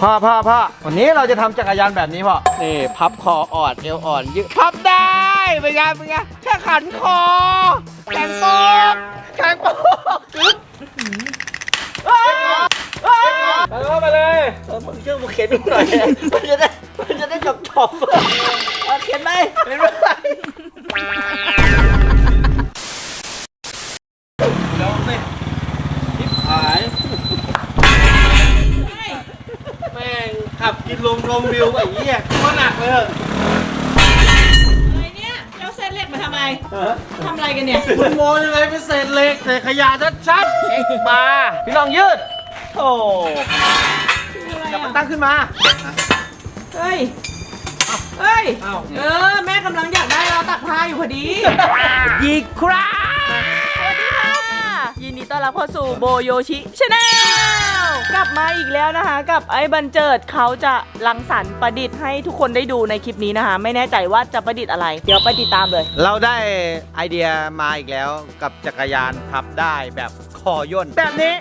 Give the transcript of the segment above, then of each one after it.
พ่อพ่อพ่อวันนี้เราจะทำจักรยานแบบนี้พ่อนี่พับคออ่อนเอวอ่อนยืดพับได้เป็นไงเป็นไงแค่ขันคอแข็งโป๊กแข็งโป๊กปึ๊บเฮ้ยเฮ้ยไปเลยไปเลยเออมึงชื่อมึงเข็นหน่อยมันจะได้มันจะได้จบจบเอาเข็นไหมเข็นไหมลองสิ ขับกินลมลมวิวไอ้เหี้ยก็หนักเลยอะอะไรเนี่ยเจ้าเส้นเล็กมาทำไมทำอะไรกันเนี่ยคุณโมยังไงเป็นเศษเหล็กเศษขยะชัดๆเอ็กบาร์พี่ลองยืดโอ้อะไรจับมันอะตั้งขึ้นมา เฮ้ยเฮ้ยอ้าวเออ แม่กำลังอยากได้เราวตักผ้าอยู่พอดียีครับสวัสดีค่ะ ยินดีต้อนรับเข้าสู่โบโยชิชาแนลกลับมาอีกแล้วนะคะ กับไอ้บันเจิดเขาจะรังสรรค์ประดิษฐ์ให้ทุกคนได้ดูในคลิปนี้นะคะ ไม่แน่ใจว่าจะประดิษฐ์อะไร เดี๋ยวไปติดตามเลย เราได้ไอเดียมาอีกแล้วกับจักรยานพับได้แบบคอย่นแบบนี้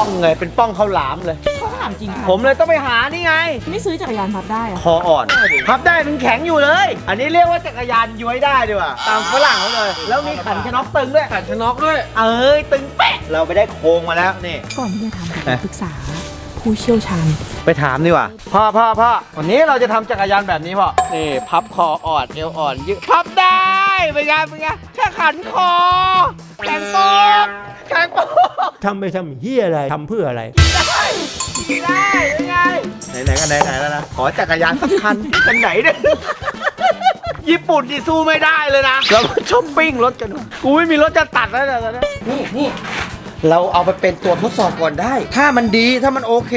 ป็นป้องเลยเป็นป้องข้าวหลามเลย เขาถามจริงค่ะผมเลยต้องไปหานี่ไง ไม่ซื้อจักรยานพับได้อะคออ่อนพับได้ถึงแข็งอยู่เลย อันนี้เรียกว่าจักรยานย้วยได้ดีกว่าตามฝรั่งเขาเลย แล้วมีขันชะน็อกตึงด้วยขันชะน็อกด้วย เอ้ยตึงเป๊ะเราไปได้โครงมาแล้วนี่ ก่อนที่จะทำผมปรึกษา ผู้เชี่ยวชาญ ไปถามดีกว่าพ่อพ่อพ่อวันนี้เราจะทำจักรยานแบบนี้พ่อนี่พับคออ่อนเอวอ่อนยืดพับได้เป็นไงเป็นไงแค่ขันคอแข็งโป๊กแข็งโป๊กทำไปทำเฮียอะไรทำเพื่ออะไร ได้ได้เป็นไงไหนๆก็ไหนๆแล้วนะขอจักรยานสักคันกันไหนเนี่ยญี่ปุ่นนี่สู้ไม่ได้เลยนะเรามาช้อปปิ้งรถกันกูไม่มีรถจะตัดแล้วเนี่ยตอนนี้นี่นี่ เราเอาไปเป็นตัวทดสอบก่อนได้ ถ้ามันดีถ้ามันโอเค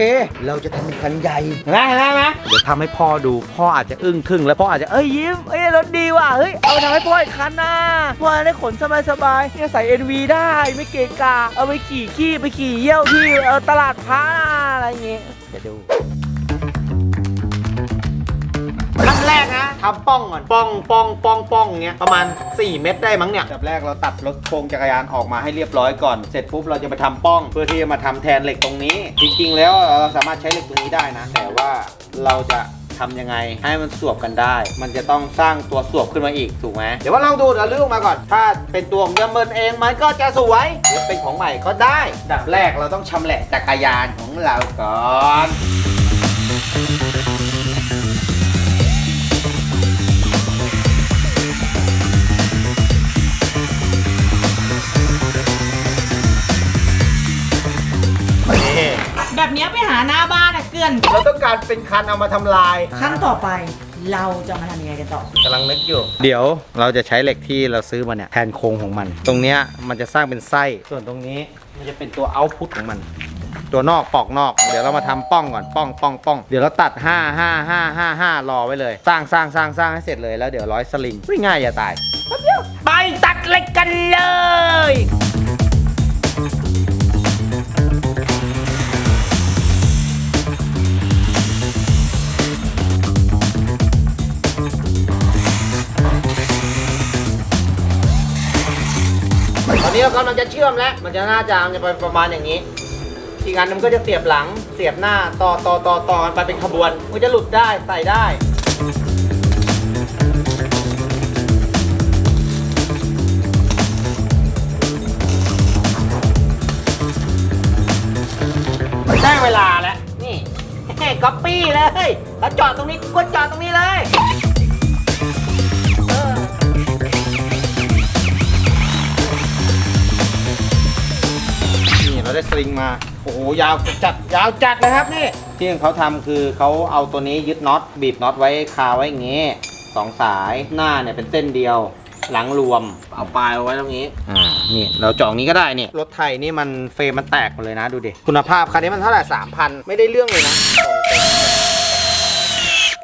เราจะทำเป็นคันใหญ่เห็นไหมเห็นไหมเห็นไหมเดี๋ยวทำให้พ่อดูพ่ออาจจะอึ้งทึ่งแล้วพ่ออาจจะเอ้ยยิ้มเอ้ยรถดีว่ะเฮ้ยเอาไปทำให้พ่ออีกคันนะพ่อได้ขนสบายๆเนี่ยใส่ NV ได้ไม่เกะกะเอาไปขี่ขี้ไปขี่เยี่ยวที่เออตลาดพระอะไรอย่างเงี้ยเดี๋ยวดู ขั้นแรกนะทำป้องก่อน ป้องป้องป้องป้องเงี้ยประมาณ 4 เม็ดได้มั้งเนี่ยแบบแรกเราตัดรถโครงจักรยานออกมาให้เรียบร้อยก่อน เสร็จปุ๊บเราจะไปทำป้อง เพื่อที่จะมาทำแทนเหล็กตรงนี้ จริงๆ แล้วเราสามารถใช้เหล็กตรงนี้ได้นะ แต่ว่าเราจะทำยังไงให้มันสวบกันได้ มันจะต้องสร้างตัวสวบขึ้นมาอีกถูกไหมเดี๋ยวว่าลองดูเดี๋ยวลื้อออกมาก่อน ถ้าเป็นตัวของเดิมเมินเองมันก็จะสวยหรือเป็นของใหม่ก็ได้ดับแรกเราต้องชำแหละจักรยานของเราก่อน แบบเนี้ยไปหาหน้าบ้านอะเกลือน เราต้องการเป็นคันเอามาทำลายขั้นต่อไปเราจะมาทำยังไงกันต่อ กำลังนึกอยู่ เดี๋ยวเราจะใช้เหล็กที่เราซื้อมาเนี่ยแทนโครงของมัน ตรงเนี้ยมันจะสร้างเป็นไส้ส่วนตรงนี้มันจะเป็นตัวเอาพุตของมัน ตัวนอกปอกนอก เดี๋ยวเรามาทำป้องก่อนป้องป้องป้องเดี๋ยวเราตัด 5 5 5 5 5รอไว้เลย สร้างสร้างสร้างสร้างให้เสร็จเลยแล้วเดี๋ยวร้อยสลิงไม่ง่ายอย่าตายแป๊บเดียวไปตัดเหล็กกันเลย เรากำลังจะเชื่อมแล้ว มันจะหน้าจางจะไปประมาณอย่างนี้ อีกอันหนึงก็จะเสียบหลัง เสียบหน้า ต่อต่อต่อต่อไปเป็นขบวน มันจะหลุดได้ ใส่ได้ได้เวลาแล้ว นี่ก๊อปปี้เลยแล้วจอดตรงนี้กูก็จอดตรงนี้เลย ได้สลิงมา โอ้โห ยาวจัด ยาวจัดนะครับนี่ ที่เขาทำคือเขาเอาตัวนี้ยึดน็อต บีบน็อตไว้คาไว้อย่างงี้สองสาย หน้าเนี่ยเป็นเส้นเดียว หลังรวม เอาปลายเอาไว้ตรงนี้ อ่า นี่เราเจาะอย่างนี้ก็ได้นี่ รถไทยนี่มันเฟรมมันแตกหมดเลยนะดูดิ คุณภาพคันนี้มันเท่าไหร่สามพันไม่ได้เรื่องเลยนะ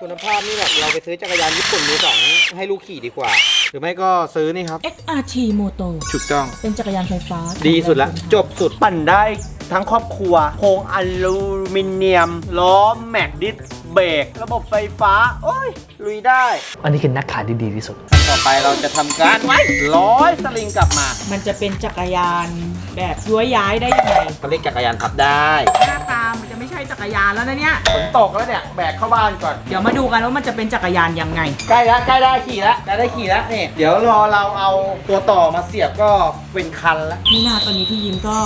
คุณภาพนี่แบบเราไปซื้อจักรยานญี่ปุ่นมือสองให้ลูกขี่ดีกว่า หรือไม่ก็ซื้อนี่ครับ XRT Moto ถูกต้อง เป็นจักรยานไฟฟ้าดีสุดละ จบสุด ปั่นได้ทั้งครอบครัวโครงอลูมิเนียม ล้อแม็กดิสเบรก ระบบไฟฟ้า โอ้ย ลุยได้ อันนี้คือนักขายที่ดีที่สุด ต่อไปเราจะทำการไว้ร้อยสลิงกลับมา มันจะเป็นจักรยาน แบบย้วยย้ายได้ยังไงเขาเรียกจักรยานพับได้หน้าตามันจะไม่ใช่จักรยานแล้วนะเนี่ย ฝนตกแล้วเนี่ยแบกเข้าบ้านก่อน เดี๋ยวมาดูกันว่ามันจะเป็นจักรยานยังไง ใกล้แล้วใกล้ได้ขี่แล้วใกล้ได้ขี่แล้วนี่เดี๋ยวรอเราเอาตัวต่อมาเสียบก็เป็นคันแล้วนี่นาตอนนี้พี่ยิ้มก็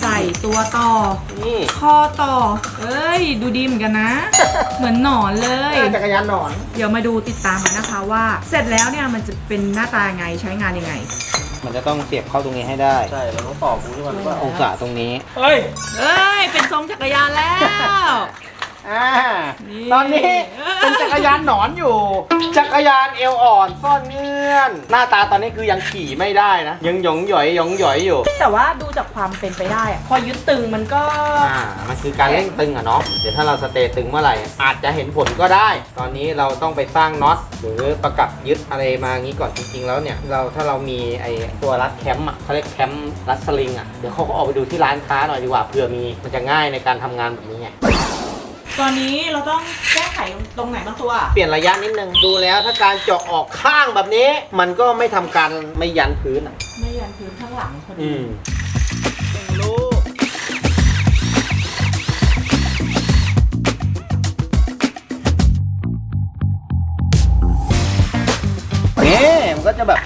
ใส่ตัวต่อ นี่คอต่อ เอ้ย ดูดีเหมือนกันนะ เหมือนหนอนเลย จักรยานหนอน เดี๋ยวมาดูติดตามกันนะคะว่า เสร็จแล้วเนี่ยมันจะเป็นหน้าตายังไงใช้งานยังไง มันจะต้องเสียบเข้าตรงนี้ให้ได้ ใช่เราต้องต่อบูที่มันว่าองศาตรงนี้ เฮ้ย เอ้ย เป็นทรงจักรยานแล้ว อ่านี่ตอนนี้เป็นจักรยานหนอนอยู่ จักรยานเอวอ่อนซ่อนเงื่อน หน้าตาตอนนี้คือยังขี่ไม่ได้นะ ยังหยองหยอยหยองหยอยอยู่ แต่ว่าดูจากความเป็นไปได้อะพอยึดตึงมันก็อ่ามันคือการเร่งตึงอะเนาะเดี๋ยวถ้าเราสเตย์ตึงเมื่อไหร่อาจจะเห็นผลก็ได้ ตอนนี้เราต้องไปสร้างน็อตหรือประกับยึดอะไรมางี้ก่อนจริงๆแล้วเนี่ยเราถ้าเรามีไอตัวรัดแคมป์อะเขาเรียกแคมป์รัดสลิงอะเดี๋ยวเขาก็ออกไปดูที่ร้านค้าหน่อยดีกว่าเผื่อมีมันจะง่ายในการทำงานแบบนี้ไง ตอนนี้เราต้องแก้ไขตรงไหนบ้างตัว เปลี่ยนระยะนิดนึงดูแล้วถ้าการเจาะออกข้างแบบนี้ มันก็ไม่ทำการไม่ยันพื้นอะไม่ยันพื้นข้างหลังพอดีอืมหนึ่งลูกนี่มันก็จะแบบ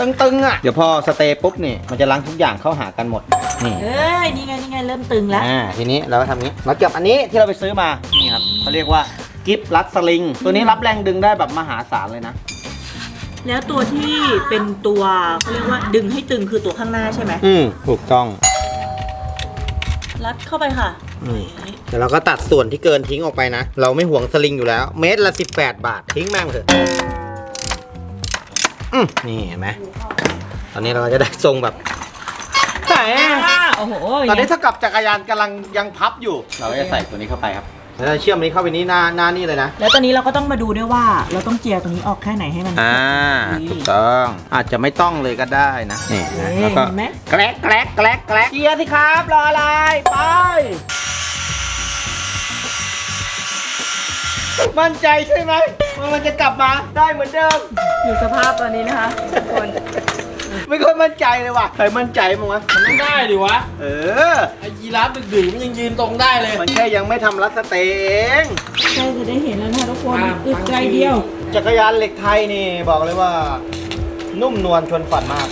ตึงๆอะ เดี๋ยวพอสเตย์ปุ๊บนี่มันจะล้างทุกอย่างเข้าหากันหมด นี่ เอ้ย นี่ไง นี่ไง เริ่มตึงแล้ว อ่า ทีนี้เราก็ทำนี้ เราเก็บอันนี้ที่เราไปซื้อมา นี่ครับเขาเรียกว่ากิฟรัดสลิง ตัวนี้รับแรงดึงได้แบบมหาศาลเลยนะ แล้วตัวที่เป็นตัวเขาเรียกว่าดึงให้ตึงคือตัวข้างหน้าใช่ไหม อืมถูกต้อง รัดเข้าไปค่ะอืม เดี๋ยวเราก็ตัดส่วนที่เกินทิ้งออกไปนะ เราไม่ห่วงสลิงอยู่แล้ว เมตรละ 18 บาท ทิ้งแม่งเถอะ อืมนี่เห็นไหมตอนนี้เราก็จะได้ทรงแบบไหนโอ้โหตอนนี้เท่ากับจักรยานกำลังยังพับอยู่ เราก็จะใส่ตัวนี้เข้าไปครับ แล้วเราเชื่อมอันนี้เข้าไปนี้หน้าหน้านี่เลยนะ แล้วตอนนี้เราก็ต้องมาดูด้วยว่า เราต้องเจียร์ตรงนี้ออกแค่ไหนให้มัน อ่าถูกต้องอาจจะไม่ต้องเลยก็ได้นะนี่นะแล้วก็เห็นไหม แกลกแกลกแกลกแกลกเกียร์สิครับรออะไรไปมั่นใจใช่ไหมว่ามันจะกลับมาได้เหมือนเดิม อยู่สภาพตอนนี้นะคะทุกคนไม่ค่อยมั่นใจเลยว่ะใครมั่นใจมั้งวะ มันต้องได้ดิวะเออ ไอ้ยีราฟดึกๆมันยังยืนตรงได้เลย มันแค่ยังไม่ทำรัสเตย์เองใกล้จะได้เห็นแล้วนะคะทุกคนอะอึดใจเดียว จักรยานเหล็กไทยนี่บอกเลยว่า นุ่มนวลชวนฝันมาก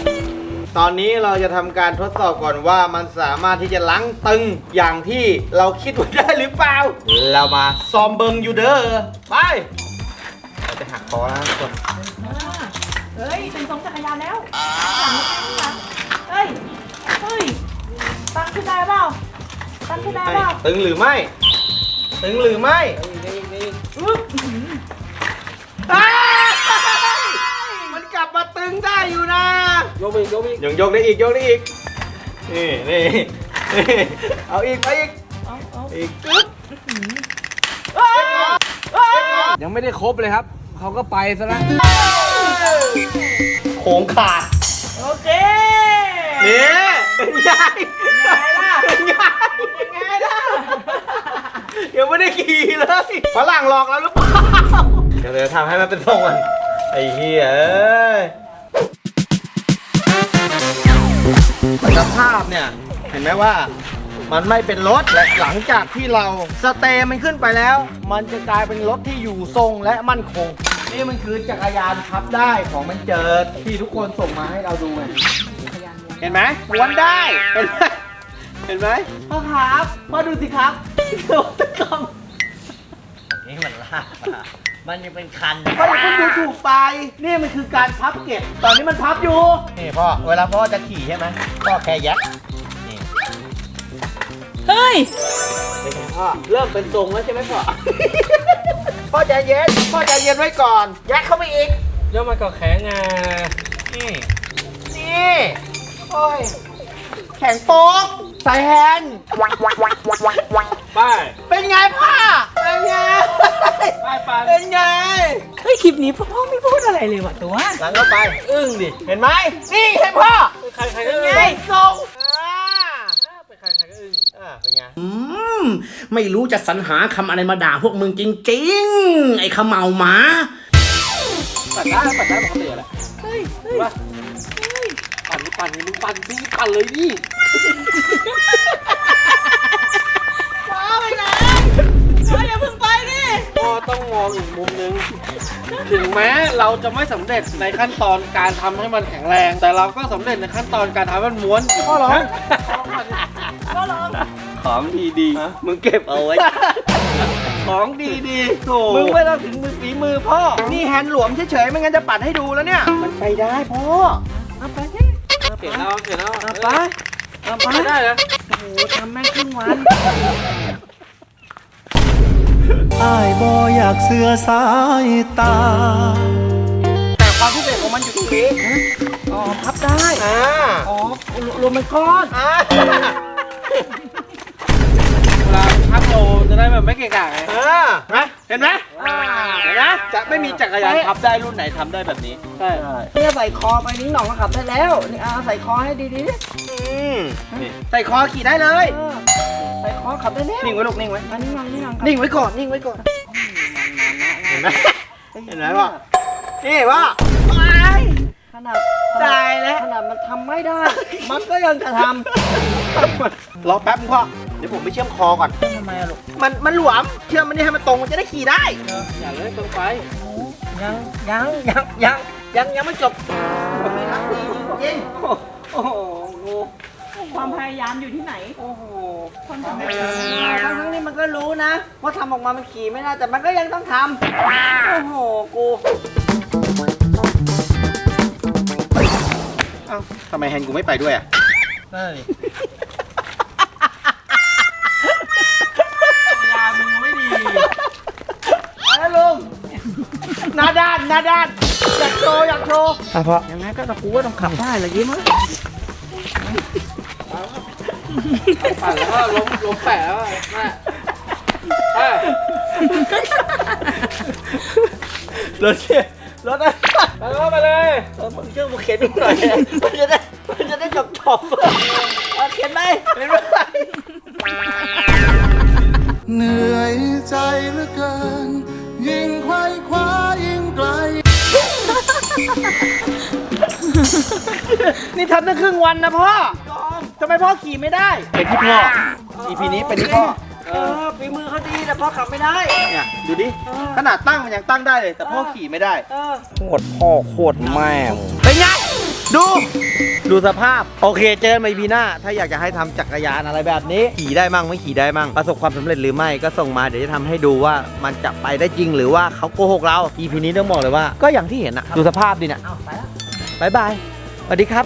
ตอนนี้เราจะทำการทดสอบก่อนว่ามันสามารถที่จะล้างตึงอย่างที่เราคิดไว้ได้หรือเปล่า เรามาซอมเบิงอยู่เด้อ ไป เราจะหักคอแล้วทุกคนเฮ้ย เป็นทรงจักรยานแล้วหลังไม่ตั้งหลังเฮ้ย เฮ้ย ตั้งขึ้นได้เปล่า ตั้งขึ้นได้เปล่าตึงหรือไม่ ตึงหรือไม่อึ๊บอื้อหืออ้าวมันกลับมาตึงได้อยู่นะ ยกไปอีกยกไปอีกยังยกได้อีกยกได้อีก นี่นี่นี่เอาอีกไปอีก เอาเอาอีกกึ๊บเอ้ยเอ้ยยังไม่ได้ครบเลยครับ เขาก็ไปซะแล้ว โค้งขาด โอเคนี่เป็นไงไงล่ะเป็นไงเป็นไงล่ะยังไม่ได้ขี่เลยฝรั่งหลอกแล้วหรือเปล่า เดี๋ยวเดี๋ยวทำให้มันเป็นทรงมันไอ้เหี้ยเอ้ยสภาพเนี่ย เห็นไหมว่ามันไม่เป็นรถและหลังจากที่เราสเตย์มันขึ้นไปแล้ว มันจะกลายเป็นรถที่อยู่ทรงและมั่นคง นี่มันคือจักรยานพับได้ของมันเจิดที่ทุกคนส่งมาให้เราดูไงเห็นไหมวนได้ เห็นไหมเห็นไหมพ่อครับพ่อดูสิครับโดนตะกอมนี่มันลากอะมันยังเป็นคันพ่ออย่าเพิ่งดูถูกไป นี่มันคือการพับเก็บ ตอนนี้มันพับอยู่ นี่พ่อ เวลาพ่อจะขี่ใช่ไหมพ่อแค่ยัดนี่เฮ้ยเป็นไงพ่อเริ่มเป็นทรงแล้วใช่ไหมพ่อ พ่อใจเย็น พ่อใจเย็นไว้ก่อน ยัดเข้าไปอีก แล้วมันก็แข็งอะนี่นี่ โอ้ย แข็งโป๊กใส่แฮนด์ไปเป็นไงพ่อ เป็นไง ไปปันเป็นไง เฮ้ยคลิปนี้พ่อไม่พูดอะไรเลยว่ะตัวหลังเข้าไป อึ้งดิ เห็นไหม นี่เห็นพ่อ ใครใครเป็ก็นอึ้งไงทรงอ่าไปใครใครก็อึ้งอ่าเป็นไงอืม ไม่รู้จะสรรหาคำอะไรมาด่าพวกมึงจริงๆ ไอ้ขมเหมาหมาปัดได้ปัดได้ปกติแหละเฮ้ยว่าปั่นนี่ปั่นนี่มึงปั่นสิปั่นเลยดิพ่อไปไหนพ่ออย่าเพิ่งไปดิก็ต้องมองอีกมุมนึง ถึงแม้เราจะไม่สำเร็จในขั้นตอนการทำให้มันแข็งแรง แต่เราก็สำเร็จในขั้นตอนการทำให้มันม้วนพ่อหรอพ่อลอง ของดีดีๆมึงเก็บเอาไว้ ของดีดีๆโถมึงไม่ต้องถึงมือฝีมือพ่อ นี่แฮนด์หลวมเฉยๆ ไม่งั้นจะปัดให้ดูแล้วเนี่ย มันไปได้พ่อเอาไปสิเห็นแล้วเห็นแล้วเอาไปเอาไปไม่ได้นะ โอ้โหทำแม่งครึ่งวัน อ้ายบออยากเสือสายตา แต่ความพิเศษของมันอยู่ตรงนี้อ๋อพับได้ อ่าอ๋อรวมเป็นก้อน อ่าเวลาพัก โลจะได้แบบไม่เกะกะไงเออนะเห็นไหมเห็นไหมจะไม่มีจักรยานพับได้รุ่นไหนทำได้แบบนี้ ใช่เนี่ยใส่คอไปนิ้งหน่องก็ขับได้แล้วนี่เอาใส่คอให้ดีๆดิอืมนี่ใส่คอขี่ได้เลย เออใส่คอขับได้แล้วนิ่งไว้ลูกนิ่งไว้ อันนี้ยังนี่ยังนิ่งไว้ก่อน นิ่งไว้ก่อน เห็นไหมเห็นไหมวะนี่วะขนาดตายแล้ว ขนาดมันทำไม่ได้ มันก็ยังจะทรอแป๊บนึงพ่อเดี๋ยวผมไปเชื่อมคอก่อนำทำไมอะลูกมันมันหลวม เชื่อมมันนี่ให้มันตรงมันจะได้ขี่ได้ อย่าเลยตรงไปยังยังยังยังยังยังไม่จบจริงโอ้โหงูความพยายามอยู่ที่ไหน โอ้โหความทำทั้งทั้งๆนี้มันก็รู้นะว่าทำออกมามันขี่ไม่ได้แต่มันก็ยังต้องทำโอ้โหกูเอ้าทำไมแฮนด์กูไม่ไปด้วยอะ นั่นดิ ยามึง ไม่ดีอะไรลุงหน้าด้านหน้าด้านอยากโชว์อยากโชว์อะพ่อยังไงก็ต้องกูก็ต้องขับได้เลยยิ้มปั่นแล้วก็ล้มล้มแปะแล้วอะแม่เอ้ยรถเชี่ยรถอะไปเลยไปเลยเออมึงเชื่อมึงเข็นหน่อยอะมันจะได้มันจะได้จบจบเอาเข็นไหมเข็นไหม เหนื่อย นี่ทำตั้งครึ่งวันนะพ่อทำไมพ่อขี่ไม่ได้ เป็นที่พ่อ EP นี้เป็นที่พ่อเออฝีมือเขาดีแต่พ่อขับไม่ได้เนี่ยดูดิขนาดตั้งมันยังตั้งได้เลย แต่พ่อขี่ไม่ได้เออโคตรพ่อโคตรแม่เป็นไงดู ดูสภาพ โอเคเจอกันใหม่พีหน้า ถ้าอยากจะให้ทำจักรยานอะไรแบบนี้ ขี่ได้มั่งไม่ขี่ได้มั่ง ประสบความสำเร็จหรือไม่ก็ส่งมาเดี๋ยวจะทำให้ดูว่ามันจะไปได้จริงหรือว่าเขาโกหกเรา EP นี้ต้องบอกเลยว่า ก็อย่างที่เห็นอะดูสภาพดิเนี่ยเอาไปแล้วบายบาย สวัสดีครับ